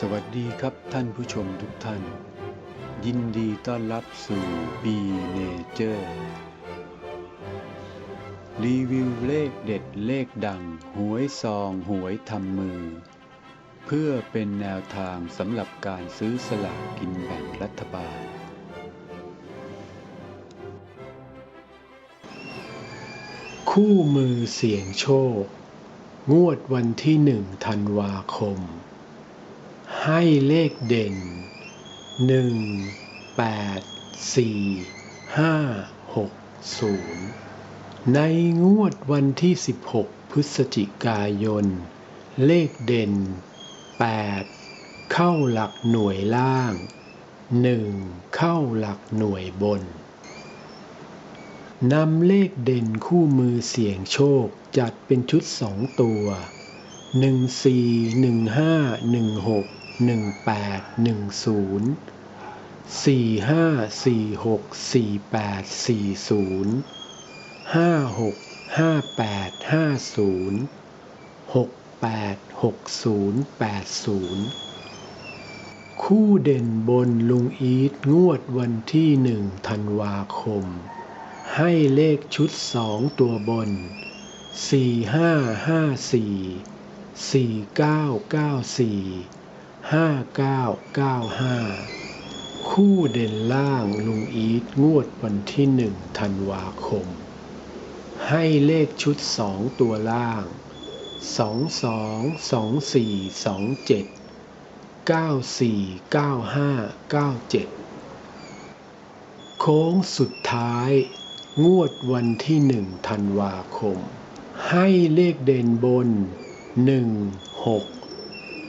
สวัสดีครับท่านผู้ชมทุกท่าน ยินดีต้อนรับสู่ B Nature รีวิวเลขเด็ดเลขดัง หวยซองหวยทำมือ เพื่อเป็นแนวทางสำหรับการซื้อสลากกินแบ่งรัฐบาล คู่มือเสี่ยงโชค งวดวันที่หนึ่งธันวาคม ให้เลขเด่นหนึ่งแปดสี่ห้าหกศูนย์ในงวดวันที่ 16 พฤศจิกายน เลขเด่น 8 เข้าหลักหน่วยล่าง 1 เข้าหลักหน่วยบนนำเลขเด่นคู่มือเสี่ยงโชคจัดเป็นชุดสองตัว หนึ่งสี่หนึ่งห้าหนึ่งหกหนึ่งแปดหนึ่งศูนย์สี่ห้าสี่หกสี่แปดสี่ศูนย์ห้าหกห้าแปดห้าศูนย์หกแปดหกศูนย์แปดศูนย์คู่เด่นบนลุงอีทงวดวันที่หนึ่งธันวาคม ให้เลขชุดสองตัวบนสี่ห้าห้าสี่ สี่เก้าเก้าสี่ห้าเก้าเก้าห้าคู่เด่นล่างลุงอีทงวดวันที่หนึ่งธันวาคม ให้เลขชุดสองตัวล่างสองสองสองสี่สองเจ็ดเก้าสี่เก้าห้าเก้าเจ็ดโค้งสุดท้าย งวดวันที่หนึ่งธันวาคม ให้เลขเด่นบน หนึ่งหก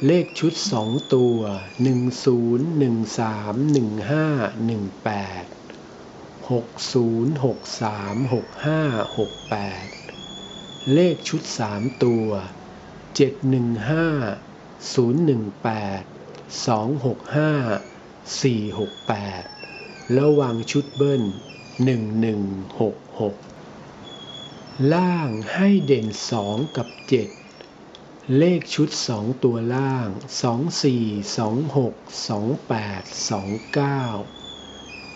เลขชุดสองตัวหนึ่งศูนย์หนึ่งสามหนึ่งห้าหนึ่งแปดหกศูนย์หกสามหกห้าหกแปดเลขชุดสามตัวเจ็ดหนึ่งห้าศูนย์หนึ่งแปดสองหกห้าสี่หกแปดระวังชุดเบิ้ลหนึ่งหนึ่งหกหกล่างให้เด่นสองกับเจ็ด เลขชุดสองตัวล่างสองสี่สองหกสองแปดสองเก้า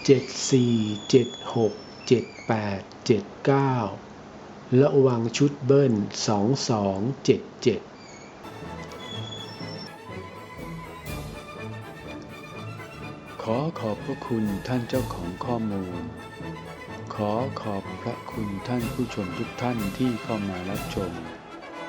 เจ็ดสี่เจ็ดหกเจ็ดแปดเจ็ดเก้าระวังชุดเบิ้ลสองสองเจ็ดเจ็ดขอขอบพระคุณท่านเจ้าของข้อมูล ขอขอบพระคุณท่านผู้ชมทุกท่านที่เข้ามารับชม